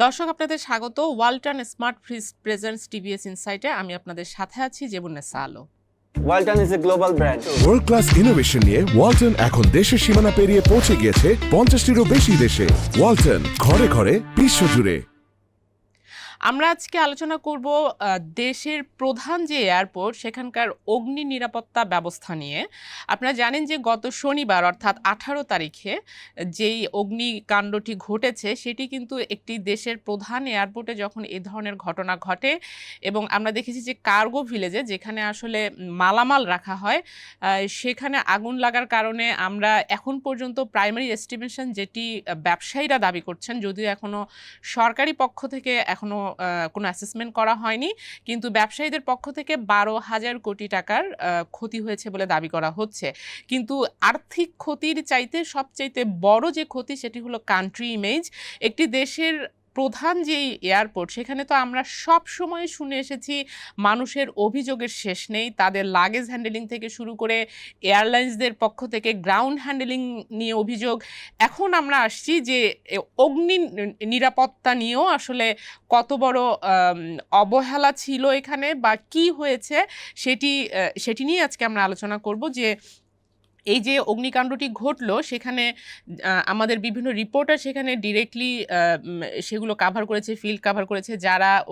দর্শক আপনাদের স্বাগত Walton smart fridge presents TVS ইনসাইটে। আমি আপনাদের সাথে আছি Jebunnesa Alo. Walton is a global brand. World class innovation নিয়ে ওয়ালটন এখন দেশের সীমানা পেরিয়ে পৌঁছে গিয়েছে পঞ্চাশটিরও বেশি দেশে। ওয়ালটন ঘরে ঘরে বিশ্বজুড়ে। আমরা আজকে আলোচনা করব দেশের প্রধান যে এয়ারপোর্ট সেখানকার অগ্নি নিরাপত্তা ব্যবস্থা নিয়ে। আপনারা জানেন যে গত শনিবার অর্থাৎ আঠারো তারিখে যেই অগ্নিকাণ্ডটি ঘটেছে সেটি কিন্তু একটি দেশের প্রধান এয়ারপোর্টে যখন এ ধরনের ঘটনা ঘটে এবং আমরা দেখেছি যে কার্গো ভিলেজে যেখানে আসলে মালামাল রাখা হয় সেখানে আগুন লাগার কারণে আমরা এখন পর্যন্ত প্রাইমারি এস্টিমেশন যেটি ব্যবসায়ীরা দাবি করছেন যদিও এখনও সরকারি পক্ষ থেকে এখনও আহ, কোনো অ্যাসেসমেন্ট করা হয়নি। কিন্তু ব্যবসায়ীদের পক্ষ থেকে বারো হাজার কোটি টাকার ক্ষতি হয়েছে বলে দাবি করা হচ্ছে। কিন্তু আর্থিক ক্ষতির চাইতে সবচাইতে বড় যে ক্ষতি সেটি হলো কান্ট্রি ইমেজ একটি দেশের প্রধান যেই এয়ারপোর্ট, সেখানে তো আমরা সব সময় শুনে এসেছি, মানুষের অভিযোগের শেষ নেই। তাদের লাগেজ হ্যান্ডেলিং থেকে শুরু করে এয়ারলাইন্সদের পক্ষ থেকে গ্রাউন্ড হ্যান্ডেলিং নিয়ে অভিযোগ। এখন আমরা আসছি যে অগ্নি নিরাপত্তা নিয়েও আসলে কত বড় অবহেলা ছিল এখানে বা কি হয়েছে সেটি সেটি নিয়ে আজকে আমরা আলোচনা করব যে এই যে অগ্নিকাণ্ডটি ঘটলো, সেখানে আমাদের বিভিন্ন রিপোর্টার সেখানে ডিরেক্টলি সেগুলো কাভার করেছে ফিল্ড কাভার করেছে, যারা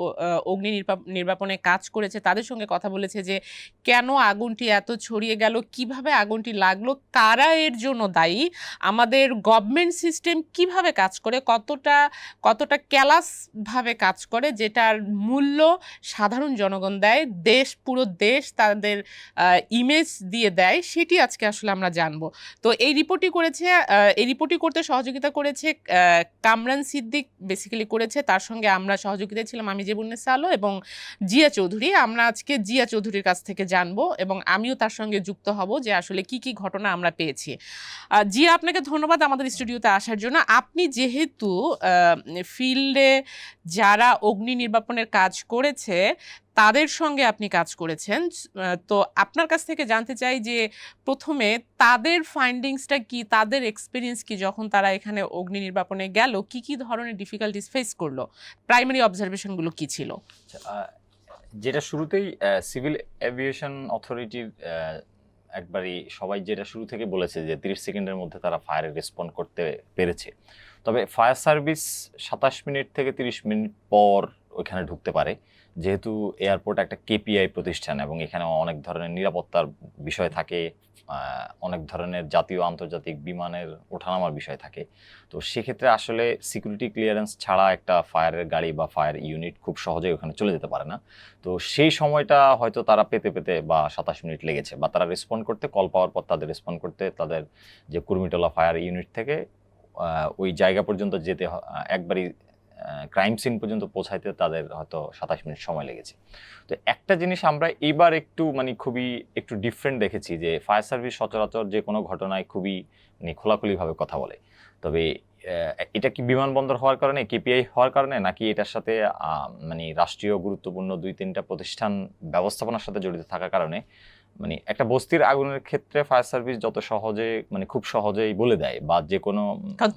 অগ্নি নির্বা- নির্বাপনে কাজ করেছে, তাদের সঙ্গে কথা বলেছে যে, কেন আগুনটি এত ছড়িয়ে গেল, কীভাবে আগুনটি লাগল, কারা এর জন্য দায়ী, আমাদের গভর্নমেন্ট সিস্টেম কীভাবে কাজ করে, কতটা কতটা ক্যালাসভাবে কাজ করে, যেটার মূল্য সাধারণ জনগণ দেয়, দেশ, পুরো দেশ তাদের ইমেজ দিয়ে দেয়, সেটি আজকে আসলে আমরা জানব। তো এই রিপোর্টটি করেছে এই রিপোর্টটি করতে সহযোগিতা করেছে কামরান সিদ্দিক বেসিক্যালি করেছে। তার সঙ্গে আমরা সহযোগিতা ছিলাম আমি জেবুন্নেসা আলো এবং জিয়া চৌধুরী। আমরা আজকে জিয়া চৌধুরীর কাছ থেকে জানব এবং আমিও তার সঙ্গে যুক্ত হব যে আসলে কি কি ঘটনা আমরা পেয়েছি। জিয়া, আপনাকে ধন্যবাদ আমাদের স্টুডিওতে আসার জন্য। আপনি যেহেতু ফিল্ডে যারা অগ্নি নির্বাপনের কাজ করেছে তাদের সঙ্গে আপনি কাজ করেছেন। তো আপনার কাছ থেকে জানতে চাই যে প্রথমে তাদের ফাইন্ডিংসটা কি তাদের এক্সপিরিয়েন্স কি যখন তারা এখানে অগ্নি নির্বাপনে গেল কি কি ধরনের ডিফিকাল্টিস ফেস করল? প্রাইমারি অবজারভেশনগুলো কি ছিল? আচ্ছা, যেটা শুরুতেই সিভিল এভিয়েশন অথরিটির একবারই সবাই যেটা শুরু থেকে বলেছে যে তিরিশ সেকেন্ডের মধ্যে তারা ফায়ারে রেসপন্ড করতে পেরেছে। তবে ফায়ার সার্ভিস সাতাশ মিনিট থেকে তিরিশ মিনিট পর ওইখানে ঢুকতে পারে। যেহেতু এয়ারপোর্ট একটা কেপিআই প্রতিষ্ঠান এবং এখানে অনেক ধরনের নিরাপত্তার বিষয় থাকে অনেক ধরনের জাতীয় আন্তর্জাতিক বিমানের ওঠানামার বিষয় থাকে। তো সেক্ষেত্রে আসলে সিকিউরিটি ক্লিয়ারেন্স ছাড়া একটা ফায়ারের গাড়ি বা ফায়ার ইউনিট খুব সহজেই ওখানে চলে যেতে পারে না। তো সেই সময়টা হয়তো তারা পেতে পেতে বা সাতাশ মিনিট লেগেছে বা তারা রেসপন্ড করতে কল পাওয়ার পর তাদের রেসপন্ড করতে, তাদের যে কুর্মিটোলা ফায়ার ইউনিট থেকে ওই জায়গা পর্যন্ত যেতে একবারই ক্রাইম সিন পর্যন্ত পৌঁছাইতে তাদের হয়তো সাতাশ মিনিট সময় লেগেছে। তো একটা জিনিস আমরা এবার একটু মানে খুবই একটু ডিফারেন্ট দেখেছি যে ফায়ার সার্ভিস সচরাচর যে কোনো ঘটনায় খুবই মানে খোলাখুলিভাবে কথা বলে। তবে এটা কি বিমানবন্দর হওয়ার কারণে কেপিআই হওয়ার কারণে, নাকি এটার সাথে মানে রাষ্ট্রীয় গুরুত্বপূর্ণ দুই তিনটা প্রতিষ্ঠান ব্যবস্থাপনার সাথে জড়িত থাকার কারণে মানে একটা বস্তির আগুনের ক্ষেত্রে ফায়ার সার্ভিস যত সহজে মানে খুব সহজেই বলে দেয় বা যে কোনো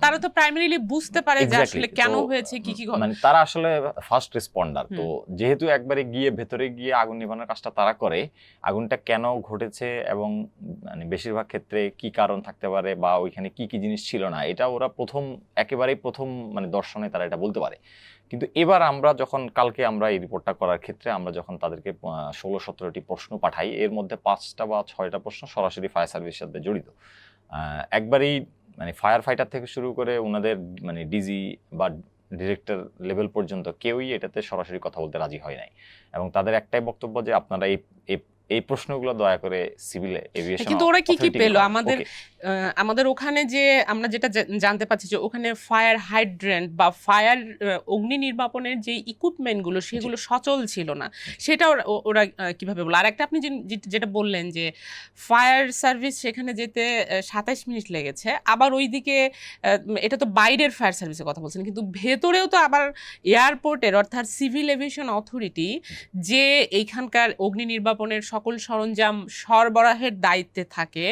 তারা তো প্রাইমারিলি বুঝতে পারে যে আসলে কেন হয়েছে কি কি মানে তারা আসলে ফার্স্ট রেসপন্ডার তো যেহেতু একবারে গিয়ে ভেতরে গিয়ে আগুন নিভানোর কাজটা তারা করে আগুনটা কেন ঘটেছে এবং মানে বেশিরভাগ ক্ষেত্রে কি কারণ থাকতে পারে বা ওইখানে কি কি জিনিস ছিল না এটা ওরা প্রথম একেবারেই প্রথম মানে দর্শনে তারা এটা বলতে পারে। কিন্তু এবার আমরা যখন, কালকে আমরা এই রিপোর্টটা করার ক্ষেত্রে আমরা যখন তাদেরকে ষোলো, সতেরোটি প্রশ্ন পাঠাই, এর মধ্যে পাঁচটা বা ছয়টা প্রশ্ন সরাসরি ফায়ার সার্ভিসের সাথে জড়িত। একবারেই মানে ফায়ার ফাইটার থেকে শুরু করে ওনাদের মানে ডিজি বা ডিরেক্টর লেভেল পর্যন্ত কেউই এটাতে সরাসরি কথা বলতে রাজি হয় নাই। এবং তাদের একটাই বক্তব্য যে আপনারা এই এই- প্রশ্নগুলো দয়া করে সিভিল এভিয়েশন কিন্তু ওরা কি কি পেল? আমাদের- আমাদের ওখানে যে আমরা যেটা জানতে পাচ্ছি যে ওখানে ফায়ার হাইড্রেন্ট বা ফায়ার অগ্নি নির্বাপনের যে ইকুইপমেন্টগুলো সেগুলো সচল ছিল না। সেটা ওরা- কীভাবে বলল? আর একটা আপনি যেটা বললেন যে ফায়ার সার্ভিস সেখানে যেতে সাতাইশ মিনিট লেগেছে। আবার ওইদিকে এটা তো বাইরের ফায়ার সার্ভিসের কথা বলছেন কিন্তু ভেতরেও তো আবার এয়ারপোর্টের অর্থাৎ সিভিল এভিয়েশন অথরিটি যে এইখানকার অগ্নি নির্বাপনের সকল সরঞ্জাম সরবরাহের দায়িত্বে থাকে।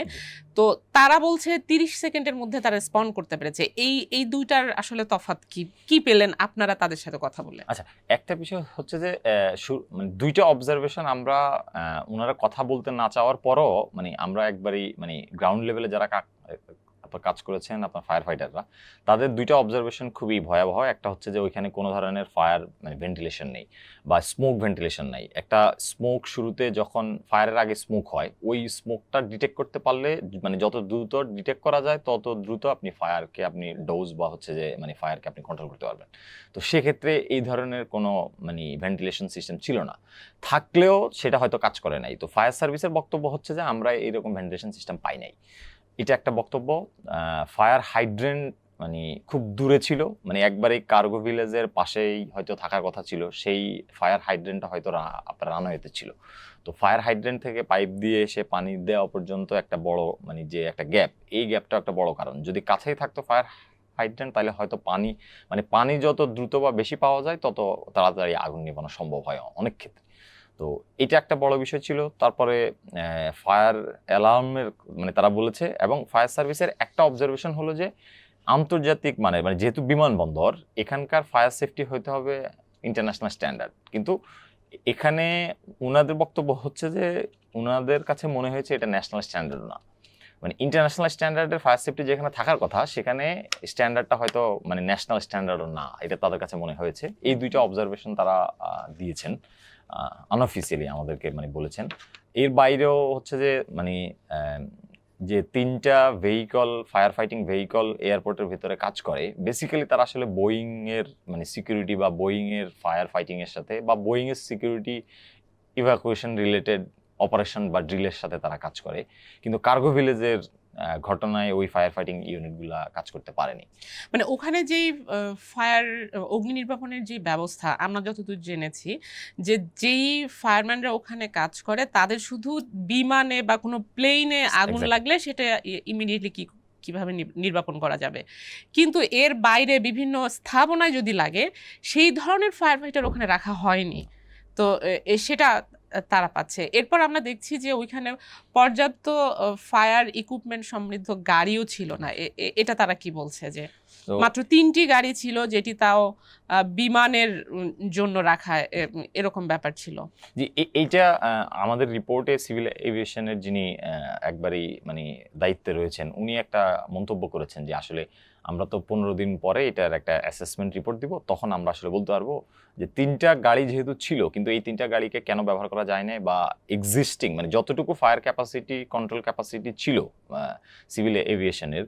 তো তারা বলছে তিরিশ সেকেন্ডের মধ্যে তারা রেসপন্ড করতে পেরেছে। এই এই দুইটার আসলে তফাৎ কি কি পেলেন আপনারা তাদের সাথে কথা বলে? একটা বিষয় হচ্ছে যে মানে দুইটা অবজারভেশন আমরা ওনারা কথা বলতে না চাওয়ার পরও মানে আমরা একবারই মানে গ্রাউন্ড লেভেলে যারা আপনার কাজ করেছেন আপনার ফায়ার ফাইটাররা তাদের দুইটা অবজারভেশন খুবই ভয়াবহ। একটা হচ্ছে যে ওইখানে কোনো ধরনের ফায়ার মানে ভেন্টিলেশন নেই বা স্মোক ভেন্টিলেশন নাই। একটা স্মোক শুরুতে যখন ফায়ারের আগে স্মোক হয়, ওই স্মোকটা ডিটেক্ট করতে পারলে মানে যত দ্রুত ডিটেক্ট করা যায়, তত দ্রুত আপনি ফায়ারকে আপনি ডোজ বা হচ্ছে যে মানে ফায়ারকে আপনি কন্ট্রোল করতে পারবেন। তো সেক্ষেত্রে এই ধরনের কোনো মানে ভেন্টিলেশন সিস্টেম ছিল না। থাকলেও সেটা হয়তো কাজ করে নাই। তো ফায়ার সার্ভিসের বক্তব্য হচ্ছে যে, আমরা এইরকম ভেন্টিলেশন সিস্টেম পাই নাই। এটা একটা বক্তব্য ফায়ার হাইড্রেন্ট মানে খুব দূরে ছিল মানে একবারে কার্গো ভিলেজের পাশেই হয়তো থাকার কথা ছিল, সেই ফায়ার হাইড্রেন্টটা হয়তো আপনার রানওয়েতে ছিল। তো ফায়ার হাইড্রেন্ট থেকে পাইপ দিয়ে এসে পানি দেওয়া পর্যন্ত একটা বড় মানে যে একটা গ্যাপ এই গ্যাপটা একটা বড় কারণ। যদি কাছেই থাকতো ফায়ার হাইড্রেন্ট তাহলে হয়তো পানি মানে পানি যত দ্রুত বা বেশি পাওয়া যায়, তত তাড়াতাড়ি আগুন নেভানো সম্ভব হয় অনেক ক্ষেত্রে। তো এটা একটা বড় বিষয় ছিল। তারপরে ফায়ার অ্যালার্মের মানে তারা বলেছে এবং ফায়ার সার্ভিসের একটা অবজারভেশন হলো যে, আন্তর্জাতিক মানে মানে যেহেতু বিমানবন্দর, এখানকার ফায়ার সেফটি হইতে হবে ইন্টারন্যাশনাল স্ট্যান্ডার্ড কিন্তু এখানে ওনাদের বক্তব্য হচ্ছে যে ওনাদের কাছে মনে হয়েছে এটা ন্যাশনাল স্ট্যান্ডার্ড না। মানে ইন্টারন্যাশনাল স্ট্যান্ডার্ডের ফায়ার সেফটি যেখানে থাকার কথা, সেখানে স্ট্যান্ডার্ডটা হয়তো মানে ন্যাশনাল স্ট্যান্ডার্ডও না, এটা তাদের কাছে মনে হয়েছে। এই দুইটা অবজারভেশন তারা দিয়েছেন। আনঅফিসিয়ালি আমাদেরকে মানে বলেছেন। এর বাইরেও হচ্ছে যে মানে যে তিনটা ভেহিকল ফায়ার ফাইটিং ভেহিকল এয়ারপোর্টের ভিতরে কাজ করে বেসিক্যালি তারা আসলে বোয়িং এর মানে সিকিউরিটি বা বোয়িং এর ফায়ার ফাইটিং এর সাথে বা বোয়িং এর সিকিউরিটি ইভাকুয়েশন রিলেটেড অপারেশন বা ড্রিলের সাথে তারা কাজ করে। কিন্তু কার্গো ভিলেজের ঘটনায় ওই ফায়ার ফাইটিং ইউনিটগুলো কাজ করতে পারেনি। মানে ওখানে যেই ফায়ার অগ্নি নির্বাপনের যে ব্যবস্থা আমরা যতদূর জেনেছি যে যেই ফায়ারম্যানরা ওখানে কাজ করে তাদের শুধু বিমানে বা কোনো প্লেনে আগুন লাগলে সেটা ইমিডিয়েটলি কি কীভাবে নির্বাপন করা যাবে। কিন্তু এর বাইরে বিভিন্ন স্থাপনায় যদি লাগে সেই ধরনের ফায়ার ফাইটার ওখানে রাখা হয়নি। তো সেটা তারা পাচ্ছে। এরপর আমরা দেখছি যে ওইখানে পর্যাপ্ত ফায়ার ইকুইপমেন্ট সমৃদ্ধ গাড়িও ছিল না। এটা তারা কি বলছে যে মাত্র তিনটি গাড়ি ছিল যেটি তাও বিমানের জন্য রাখা এরকম ব্যাপার ছিল। যে এ- এইটা আমাদের রিপোর্টে সিভিল এভিয়েশনের যিনি একবারই মানে দায়িত্বে রয়েছেন উনি একটা মন্তব্য করেছেন যে আসলে আমরা তো পনেরো দিন পরে এটার একটা অ্যাসেসমেন্ট রিপোর্ট দিব, তখন আমরা আসলে বলতে পারব যে তিনটা গাড়ি যেহেতু ছিল, কিন্তু এই তিনটা গাড়িকে কেন ব্যবহার করা যায় না বা এক্সিস্টিং মানে যতটুকু ফায়ার ক্যাপাসিটি কন্ট্রোল ক্যাপাসিটি ছিল সিভিল এভিয়েশনের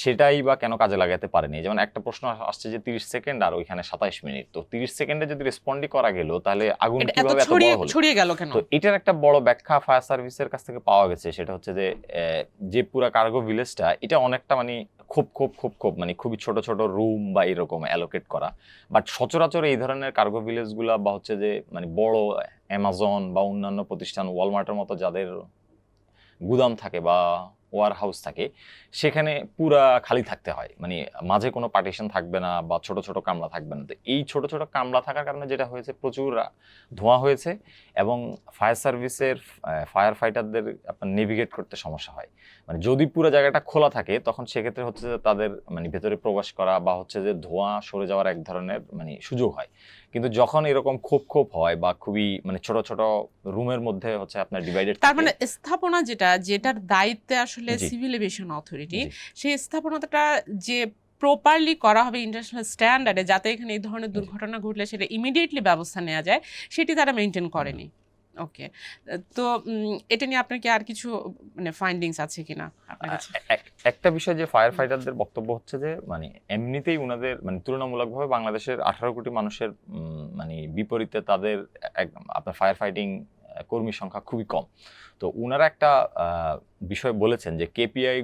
সেটাই বা কেন কাজে লাগাতে পারেনি? যেমন একটা প্রশ্ন আসছে যে তিরিশ সেকেন্ড আর ওইখানে সাতাইশ মিনিট। তো তিরিশ সেকেন্ডে যদি রেসপন্ডই করা গেল তাহলে আগুন কীভাবে এত ছড়িয়ে বড় হলো? ছড়িয়ে গেল কেন? তো এটার একটা বড় ব্যাখ্যা ফায়ার সার্ভিসের কাছ থেকে পাওয়া গেছে। সেটা হচ্ছে যে যে পুরা কার্গো ভিলেজটা এটা অনেকটা মানে খুব খুব খুব খুব মানে খুবই ছোট ছোট রুম বা এরকম অ্যালোকেট করা। বাট সচরাচর এই ধরনের কার্গো ভিলেজগুলা বা হচ্ছে যে মানে বড় অ্যামাজন বা অন্যান্য প্রতিষ্ঠান ওয়ালমার্টের মতো যাদের গুদাম থাকে বা ওয়ার হাউস থাকে, সেখানে পুরা খালি থাকতে হয়। মানে মাঝে কোনো পার্টিশন থাকবে না বা ছোট ছোট কামলা থাকবে না। তো এই ছোট ছোট কামলা থাকার কারণে যেটা হয়েছে, প্রচুর ধোঁয়া হয়েছে এবং ফায়ার সার্ভিসের ফায়ার ফাইটারদের আপনার নেভিগেট করতে সমস্যা হয়। মানে যদি পুরো জায়গাটা খোলা থাকে, তখন সেক্ষেত্রে হচ্ছে যে তাদের মানে ভেতরে প্রবেশ করা বা হচ্ছে যে ধোঁয়া সরে যাওয়ার এক ধরনের মানে সুযোগ হয়। কিন্তু যখন এরকম খোপ খোপ হয় বা খুবই মানে ছোট ছোট রুমের মধ্যে হচ্ছে আপনার ডিভাইডেড তার মানে স্থাপনা যেটা যেটার দায়িত্বে আসলে সিভিল এভিয়েশন অথরিটি সেই স্থাপনাটা যে প্রপারলি করা হবে ইন্টারন্যাশনাল স্ট্যান্ডার্ডে যাতে এখানে এই ধরনের দুর্ঘটনা ঘটলে সেটা ইমিডিয়েটলি ব্যবস্থা নেওয়া যায় সেটি তারা মেনটেন করেনি। ওকে তো এটা নিয়ে আপনার কি আর কিছু মানে ফাইন্ডিংস আছে কিনা আপনার কাছে? একটা বিষয় যে ফায়ার ফাইটারদের বক্তব্য হচ্ছে যে মানে এমনিতেই উনাদের মানে তুলনামূলকভাবে বাংলাদেশের আঠারো কোটি মানুষের মানে বিপরীতে তাদের এক- আপনার ফায়ার ফাইটিং কর্মী সংখ্যা খুবই কম। তো ওনারা একটা বিষয় বলেছেন যে কেপিআই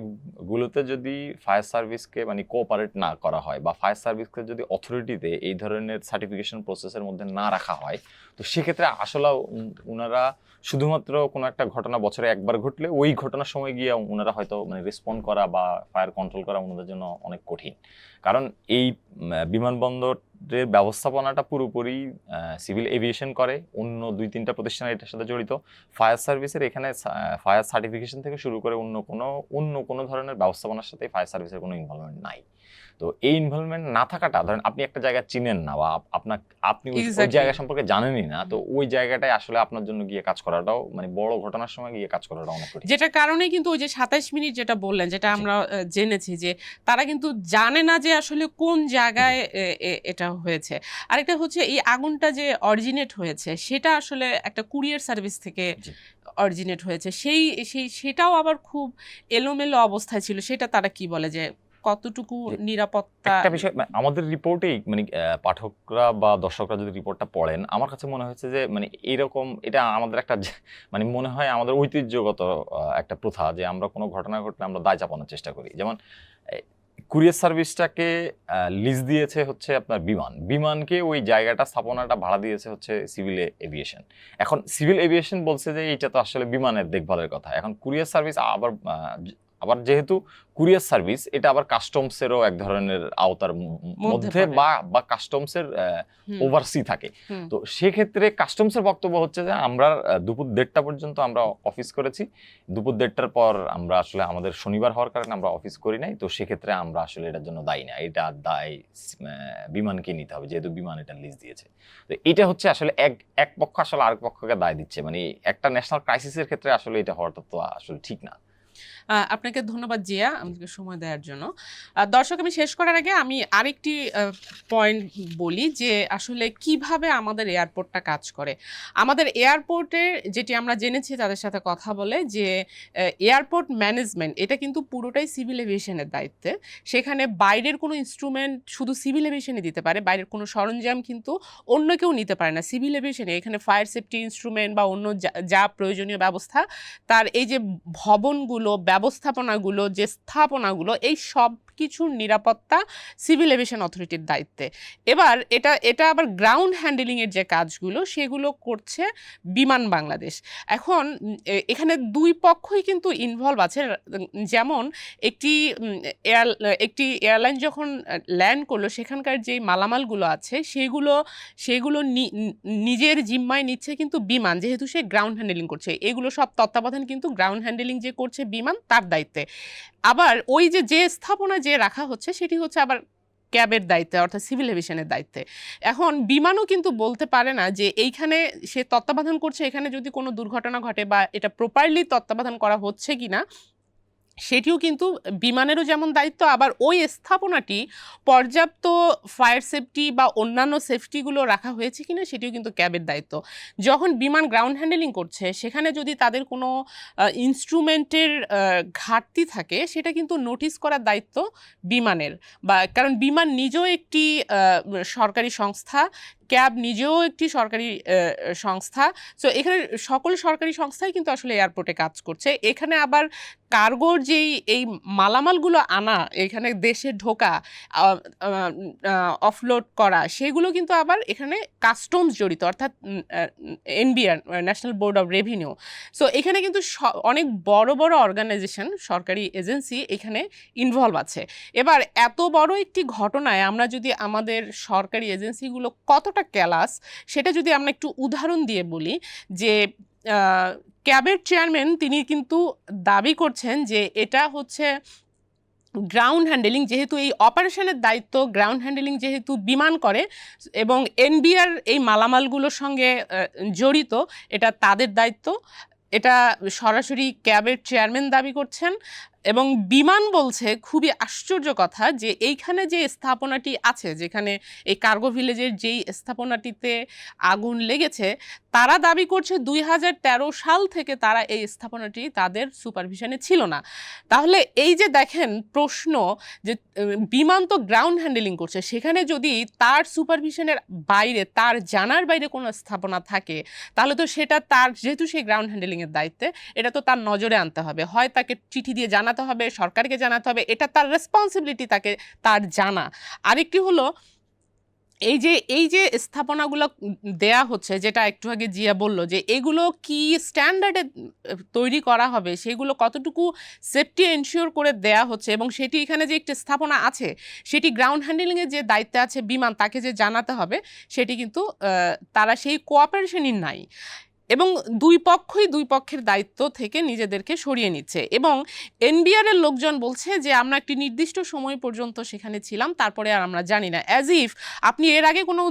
গুলোতে যদি ফায়ার সার্ভিসকে মানে কোঅপারেট না করা হয় বা ফায়ার সার্ভিসকে যদি অথরিটিতে এই ধরনের সার্টিফিকেশন প্রসেসের মধ্যে না রাখা হয়, তো সেক্ষেত্রে আসলে ওনারা শুধুমাত্র কোনো একটা ঘটনা বছরে একবার ঘটলে ওই ঘটনার সময় গিয়ে ওনারা হয়তো মানে রেসপন্ড করা বা ফায়ার কন্ট্রোল করা ওনাদের জন্য অনেক কঠিন। কারণ এই বিমানবন্দর এয়ারপোর্টের ব্যবস্থাপনাটা পুরোপুরি সিভিল এভিয়েশন করে, অন্য দুই তিনটা প্রতিষ্ঠান এটার সাথে জড়িত। ফায়ার সার্ভিসের এখানে ফায়ার সার্টিফিকেশন থেকে শুরু করে অন্য কোনো অন্য কোনো ধরনের ব্যবস্থাপনার সাথে ফায়ার সার্ভিসের কোনো ইনভলভমেন্ট নাই। তো এই ইনভলভমেন্ট না থাকাটা ধরেন আপনি একটা জায়গা চিনেন না বা আপনার আপনি ওই- জায়গা সম্পর্কে জানেনই না তো ওই জায়গাটায় আসলে আপনার জন্য গিয়ে কাজ করাটাও মানে বড় ঘটনার সময় গিয়ে কাজ করাটা অনেক কঠিন। যেটার কারণে কিন্তু ওই যে সাতাইশ মিনিট যেটা বললেন যেটা আমরা জেনেছি যে তারা কিন্তু জানে না যে আসলে কোন জায়গায় এটা হয়েছে। আরেকটা হচ্ছে এই আগুনটা যে অরিজিনেট হয়েছে সেটা আসলে একটা কুরিয়ার সার্ভিস থেকে অরিজিনেট হয়েছে। সেই সেই সেটাও আবার খুব এলোমেলো অবস্থায় ছিল সেটা তারা কি বলে যে কতটুকু নিরাপত্তা একটা বিষয় মানে আমাদের রিপোর্টেই মানে পাঠকরা বা দর্শকরা যদি রিপোর্টটা পড়েন আমার কাছে মনে হয়েছে যে মানে এরকম এটা আমাদের একটা মানে মনে হয় আমাদের ঐতিহ্যগত একটা প্রথা যে আমরা কোনো ঘটনা ঘটলে আমরা দায় চাপানোর চেষ্টা করি। যেমন কুরিয়ার সার্ভিসটাকে লিজ দিয়েছে হচ্ছে আপনার বিমান। বিমানকে ওই জায়গাটা স্থাপনাটা ভাড়া দিয়েছে হচ্ছে সিভিল এভিয়েশন এখন সিভিল এভিয়েশন বলছে যে এটা তো আসলে বিমানের দেখভালের কথা। এখন কুরিয়ার সার্ভিস আবার আবার যেহেতু কুরিয়ার সার্ভিস এটা আবার কাস্টমসেরও এক ধরনের আওতার মধ্যে বা বা কাস্টমসের ওভারসি থাকে। তো সেক্ষেত্রে কাস্টমসের বক্তব্য হচ্ছে যে আমরা দুপুর দেড়টা পর্যন্ত আমরা অফিস করেছি। দুপুর দেড়টার পর আমরা আসলে আমাদের শনিবার হওয়ার কারণে আমরা অফিস করি নাই। তো সেক্ষেত্রে আমরা আসলে এটার জন্য দায়ী না। এটা দায় বিমানকে নিতে হবে যেহেতু বিমান এটা লিজ দিয়েছে। তো এটা হচ্ছে আসলে এক এক পক্ষ আসলে আরেক পক্ষকে দায় দিচ্ছে। মানে একটা ন্যাশনাল ক্রাইসিসের ক্ষেত্রে আসলে এটা হওয়াটা তো আসলে ঠিক না। আপনাকে ধন্যবাদ জিয়া আমাদেরকে সময় দেওয়ার জন্য। দর্শক, আমি শেষ করার আগে আমি আরেকটি পয়েন্ট বলি যে আসলে কীভাবে আমাদের এয়ারপোর্টটা কাজ করে। আমাদের এয়ারপোর্টের যেটি আমরা জেনেছি তাদের সাথে কথা বলে যে এয়ারপোর্ট ম্যানেজমেন্ট এটা কিন্তু পুরোটাই সিভিল এভিয়েশনের দায়িত্বে। সেখানে বাইরের কোনো ইনস্ট্রুমেন্ট শুধু সিভিল এভিয়েশনে দিতে পারে, বাইরের কোনো সরঞ্জাম কিন্তু অন্য কেউ নিতে পারে না। সিভিল এভিয়েশনে এখানে ফায়ার সেফটি ইনস্ট্রুমেন্ট বা অন্য যা- যা প্রয়োজনীয় ব্যবস্থা, তার এই যে ভবনগুলো ব্যবস্থাপনাগুলো যে স্থাপনাগুলো এই সব কিছুর নিরাপত্তা সিভিল এভিয়েশন অথরিটির দায়িত্বে। এবার এটা এটা আবার গ্রাউন্ড হ্যান্ডেলিংয়ের যে কাজগুলো, সেগুলো করছে বিমান বাংলাদেশ। এখন এখানে দুই পক্ষই কিন্তু ইনভলভ আছে। যেমন একটি এয়ার একটি এয়ারলাইন যখন ল্যান্ড করল, সেখানকার যে মালামালগুলো আছে, সেগুলো সেগুলো নিজের জিম্মায় নিচ্ছে কিন্তু বিমান, যেহেতু সে গ্রাউন্ড হ্যান্ডেলিং করছে। এগুলো সব তত্ত্বাবধান কিন্তু গ্রাউন্ড হ্যান্ডেলিং যে করছে বিমান, তার দায়িত্বে। আবার ওই যে যে স্থাপনা যে রাখা হচ্ছে, সেটি হচ্ছে আবার ক্যাবের দায়িত্বে, অর্থাৎ সিভিল এভিয়েশনের দায়িত্বে। এখন বিমানও কিন্তু বলতে পারে না যে, এইখানে সে তত্ত্বাবধান করছে, এখানে যদি কোনো দুর্ঘটনা ঘটে বা এটা প্রপারলি তত্ত্বাবধান করা হচ্ছে কিনা সেটিও কিন্তু বিমানেরও যেমন দায়িত্ব, আবার ওই স্থাপনাটি পর্যাপ্ত ফায়ার সেফটি বা অন্যান্য সেফটিগুলো রাখা হয়েছে কিনা সেটিও কিন্তু ক্যাবের দায়িত্ব। যখন বিমান গ্রাউন্ড হ্যান্ডেলিং করছে, সেখানে যদি তাদের কোনো ইনস্ট্রুমেন্টের ঘাটতি থাকে, সেটা কিন্তু নোটিস করার দায়িত্ব বিমানের বা, কারণ বিমান নিজেও একটি সরকারি সংস্থা ক্যাব নিজেও একটি সরকারি সংস্থা। সো এখানে সকল সরকারি সংস্থাই কিন্তু আসলে এয়ারপোর্টে কাজ করছে। এখানে আবার কার্গোর যেই, এই মালামালগুলো আনা, এখানে দেশে ঢোকা অফলোড করা, সেগুলো কিন্তু আবার এখানে কাস্টমস জড়িত, অর্থাৎ NBR national board of revenue so এখানে কিন্তু অনেক বড় বড় অর্গানাইজেশন সরকারি এজেন্সি এখানে ইনভলভ আছে। এবার, এত বড় একটি ঘটনায় আমরা যদি আমাদের সরকারি এজেন্সিগুলো কতটা ক্যালাস, সেটা যদি আমরা একটু উদাহরণ দিয়ে বলি যে ক্যাবের চেয়ারম্যান তিনি কিন্তু দাবি করছেন যে, এটা হচ্ছে গ্রাউন্ড হ্যান্ডেলিং যেহেতু এই অপারেশনের দায়িত্ব গ্রাউন্ড হ্যান্ডেলিং যেহেতু বিমান করে এবং এনবিআর এই মালামালগুলোর সঙ্গে জড়িত, এটা তাদের দায়িত্ব। এটা সরাসরি ক্যাবের চেয়ারম্যান দাবি করছেন। এবং বিমান বলছে খুবই আশ্চর্য কথা যে এইখানে যে স্থাপনাটি আছে, যেখানে এই কার্গো ভিলেজের যেই স্থাপনাটিতে আগুন লেগেছে, তারা দাবি করছে দুই হাজার তেরো সাল থেকে তারা এই স্থাপনাটি তাদের সুপারভিশনে ছিল না। তাহলে এই যে দেখেন প্রশ্ন যে বিমান তো গ্রাউন্ড হ্যান্ডেলিং করছে, সেখানে যদি তার সুপারভিশনের বাইরে, তার জানার বাইরে কোনো স্থাপনা থাকে, তাহলে তো সেটা তার, যেহেতু সেই গ্রাউন্ড হ্যান্ডেলিংয়ের দায়িত্বে, এটা তো তার নজরে আনতে হবে। হয় তাকে চিঠি দিয়ে জানাতে হবে, সরকারকে জানাতে হবে, এটা তার রেসপন্সিবিলিটি তাকে, তার জানা। আরেকটি হলো, এই যে এই যে স্থাপনাগুলো দেয়া হচ্ছে, যেটা একটু আগে জিয়া বলল, যে এগুলো কি স্ট্যান্ডার্ডে তৈরি করা হবে, সেগুলো কতটুকু সেফটি এনশিওর করে দেয়া হচ্ছে, এবং সেটি এখানে যে একটি স্থাপনা আছে, সেটি গ্রাউন্ড হ্যান্ডেলিংয়ের যে দায়িত্বে আছে বিমান, তাকে যে জানাতে হবে, সেটি কিন্তু তারা সেই কোঅপারেশনই নাই। এবং দুই পক্ষই দুই পক্ষের দায়িত্ব থেকে নিজেদেরকে সরিয়ে নিচ্ছে। এবং এনবিআর এর লোকজন বলছে যে, আমরা একটি নির্দিষ্ট সময় পর্যন্ত সেখানে ছিলাম, তারপরে আর আমরা জানি না। অ্যাজ ইফ আপনি এর আগে কোনো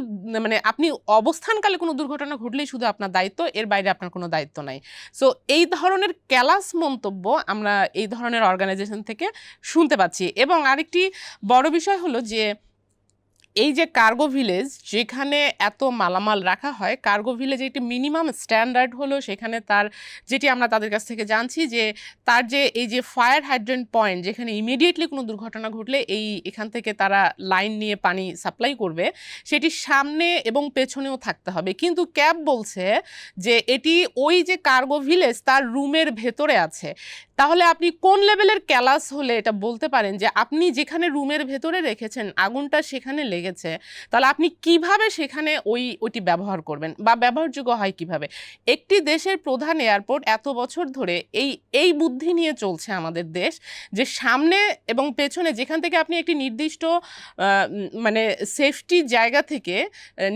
মানে আপনি অবস্থানকালে কোনো দুর্ঘটনা ঘটলেই শুধু আপনার দায়িত্ব, এর বাইরে আপনার কোনো দায়িত্ব নাই। সো এই ধরনের ক্যালাস মন্তব্য আমরা এই ধরনের অর্গানাইজেশন থেকে শুনতে পাচ্ছি। এবং আরেকটি বড় বিষয় হলো যে এই যে কার্গো ভিলেজ, যেখানে এত মালামাল রাখা হয়, কার্গো ভিলেজ একটি মিনিমাম স্ট্যান্ডার্ড হলো সেখানে তার, যেটি আমরা তাদের কাছ থেকে জানছি যে তার যে এই যে ফায়ার হাইড্রেন্ট পয়েন্ট, যেখানে ইমিডিয়েটলি কোনো দুর্ঘটনা ঘটলে এই এখান থেকে তারা লাইন নিয়ে পানি সাপ্লাই করবে সেটি সামনে এবং পেছনেও থাকতে হবে। কিন্তু ক্যাব বলছে যে এটি ওই যে কার্গো ভিলেজ তার রুমের ভেতরে আছে। তাহলে আপনি কোন লেভেলের ক্যালাস হলে এটা বলতে পারেন যে আপনি যেখানে রুমের ভেতরে রেখেছেন, আগুনটা সেখানে লেগেছে, তাহলে আপনি কীভাবে সেখানে ওই ওটি ব্যবহার করবেন বা ব্যবহারযোগ্য হয় কীভাবে? একটি দেশের প্রধান এয়ারপোর্ট এত বছর ধরে এই এই বুদ্ধি নিয়ে চলছে আমাদের দেশ যে সামনে এবং পেছনে যেখান থেকে আপনি একটি নির্দিষ্ট মানে সেফটি জায়গা থেকে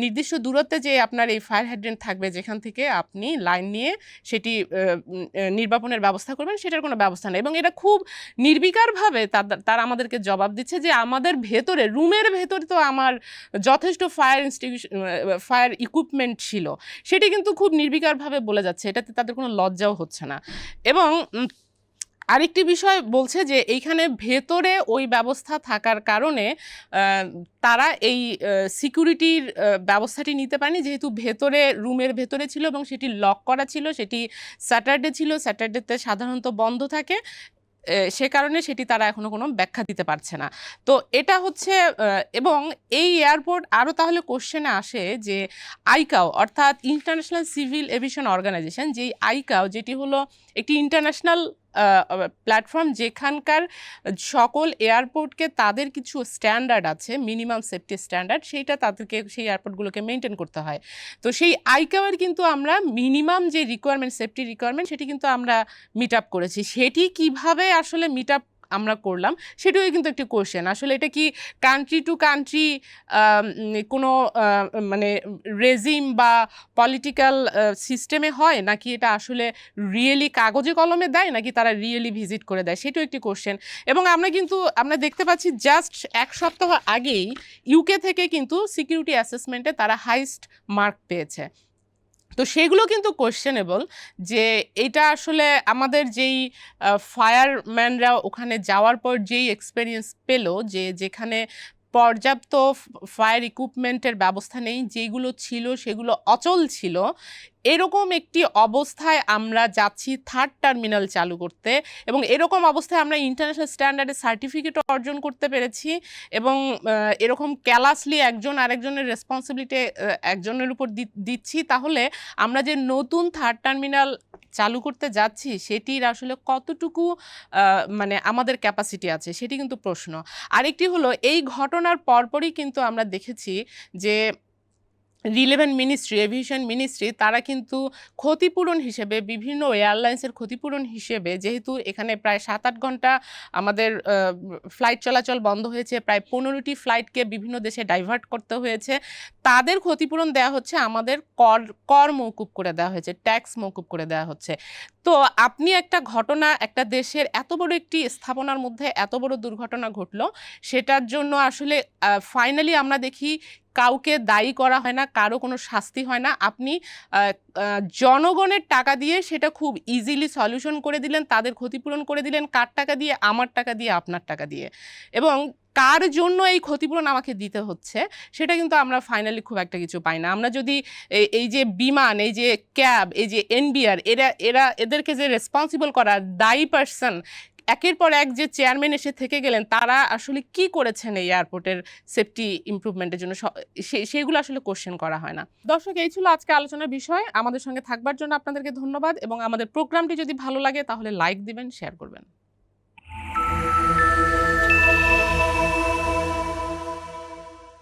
নির্দিষ্ট দূরত্বে যে আপনার এই ফায়ার হাইড্রেন্ট থাকবে, যেখান থেকে আপনি লাইন নিয়ে সেটি নির্বাপনের ব্যবস্থা করবেন, সেটার কোনো ব্যবস্থা নেই এবং এটা খুব নির্বিকারভাবে তার- আমাদেরকে জবাব দিচ্ছে যে আমাদের ভেতরে, রুমের ভেতরে তো আমার যথেষ্ট ফায়ার ইনস্টিটিউশন ফায়ার ইকুইপমেন্ট ছিল। সেটি কিন্তু খুব নির্বিকারভাবে বলে যাচ্ছে। এটাতে তাদের কোনো লজ্জাও হচ্ছে না। এবং আরেকটি বিষয় বলছে যে এইখানে ভেতরে ওই ব্যবস্থা থাকার কারণে তারা এই সিকিউরিটির ব্যবস্থাটি নিতে পারেনি। যেহেতু ভেতরে, রুমের ভেতরে ছিল এবং সেটি লক করা ছিল, সেটি স্যাটারডে ছিল, স্যাটারডেতে সাধারণত বন্ধ থাকে সে কারণে সেটি তারা এখনও কোনো ব্যাখ্যা দিতে পারছে না। তো এটা হচ্ছে এবং এই এয়ারপোর্ট আরও তাহলে কোশ্চেনে আসে যে আইকাও, অর্থাৎ ইন্টারন্যাশনাল সিভিল এভিয়েশন অর্গানাইজেশন যেই আইকাও, যেটি হলো একটি ইন্টারন্যাশনাল প্ল্যাটফর্ম যেখানকার সকল এয়ারপোর্টকে তাদের কিছু স্ট্যান্ডার্ড আছে মিনিমাম সেফটি স্ট্যান্ডার্ড সেইটা তাদেরকে, সেই এয়ারপোর্টগুলোকে মেনটেন করতে হয়। তো সেই আইকাওয়ার কিন্তু আমরা মিনিমাম যে রিকোয়ারমেন্ট সেফটি রিকোয়ারমেন্ট সেটি কিন্তু আমরা মিট আপ করেছি। সেটি কীভাবে আসলে মিট আপ আমরা করলাম, সেটিও কিন্তু একটি কোশ্চেন আসলে এটা কি কান্ট্রি টু কান্ট্রি কোনো মানে রেজিম বা পলিটিক্যাল সিস্টেমে হয়? নাকি এটা আসলে রিয়েলি কাগজে কলমে দেয়? নাকি তারা রিয়েলি ভিজিট করে দেয়? সেটাও একটি কোশ্চেন এবং আমরা কিন্তু, আমরা দেখতে পাচ্ছি জাস্ট এক সপ্তাহ আগেই ইউকে থেকে কিন্তু সিকিউরিটি অ্যাসেসমেন্টে তারা হাইস্ট মার্ক পেয়েছে। তো সেগুলো কিন্তু কোয়েশ্চেনেবল যে এটা আসলে আমাদের যেই ফায়ারম্যানরা ওখানে যাওয়ার পর যেই এক্সপেরিয়েন্স পেল যে যেখানে পর্যাপ্ত ফায়ার ইকুইপমেন্টের ব্যবস্থা নেই, যেগুলো ছিল সেগুলো অচল ছিল। এরকম একটি অবস্থায় আমরা যাচ্ছি থার্ড টার্মিনাল চালু করতে এবং এরকম অবস্থায় আমরা ইন্টারন্যাশনাল স্ট্যান্ডার্ডে সার্টিফিকেট অর্জন করতে পেরেছি এবং এরকম ক্যালাসলি একজন আরেকজনের রেসপন্সিবিলিটি একজনের উপর দিচ্ছি। তাহলে আমরা যে নতুন থার্ড টার্মিনাল চালু করতে যাচ্ছি, সেটির আসলে কতটুকু মানে আমাদের ক্যাপাসিটি আছে সেটি কিন্তু প্রশ্ন। আরেকটি হলো, এই ঘটনার পরপরই কিন্তু আমরা দেখেছি যে রিলেভেন্ট মিনিস্ট্রি এভিয়েশন মিনিস্ট্রি তারা কিন্তু ক্ষতিপূরণ হিসেবে, বিভিন্ন এয়ারলাইন্সের ক্ষতিপূরণ হিসেবে যেহেতু এখানে প্রায় সাত আট ঘণ্টা আমাদের ফ্লাইট চলাচল বন্ধ হয়েছে, প্রায় পনেরোটি ফ্লাইটকে বিভিন্ন দেশে ডাইভার্ট করতে হয়েছে, তাদের ক্ষতিপূরণ দেওয়া হচ্ছে, আমাদের কর কর মৌকুব করে দেওয়া হয়েছে ট্যাক্স মৌকুব করে দেওয়া হচ্ছে। তো আপনি একটা ঘটনা, একটা দেশের এত বড় একটি স্থাপনার মধ্যে এত বড় দুর্ঘটনা ঘটলো, সেটার জন্য আসলে ফাইনালি আমরা দেখি কাউকে দায়ী করা হয় না, কারও কোনো শাস্তি হয় না। আপনি জনগণের টাকা দিয়ে সেটা খুব ইজিলি সলিউশন করে দিলেন, তাদের ক্ষতিপূরণ করে দিলেন, কার টাকা দিয়ে? আমার টাকা দিয়ে, আপনার টাকা দিয়ে। এবং কার জন্য এই ক্ষতিপূরণ আমাকে দিতে হচ্ছে, সেটা কিন্তু আমরা ফাইনালি খুব একটা কিছু পাই না। আমরা যদি এই যে বিমান, এই যে ক্যাব, এই যে এনবিআর, এরা এরা, এদেরকে যে রেসপন্সিবল করা দায়ী পার্সন একের পর এক যে চেয়ারম্যান এসে থেকে গেলেন, তারা আসলে কি করেছেন এই এয়ারপোর্টের সেফটি ইম্প্রুভমেন্টের জন্য? সেগুলো আসলে কোশ্চেন করা হয় না। দর্শক, এই ছিল আজকে আলোচনার বিষয়। আমাদের সঙ্গে থাকবার জন্য আপনাদেরকে ধন্যবাদ এবং আমাদের প্রোগ্রামটি যদি ভালো লাগে, তাহলে লাইক দিবেন শেয়ার করবেন।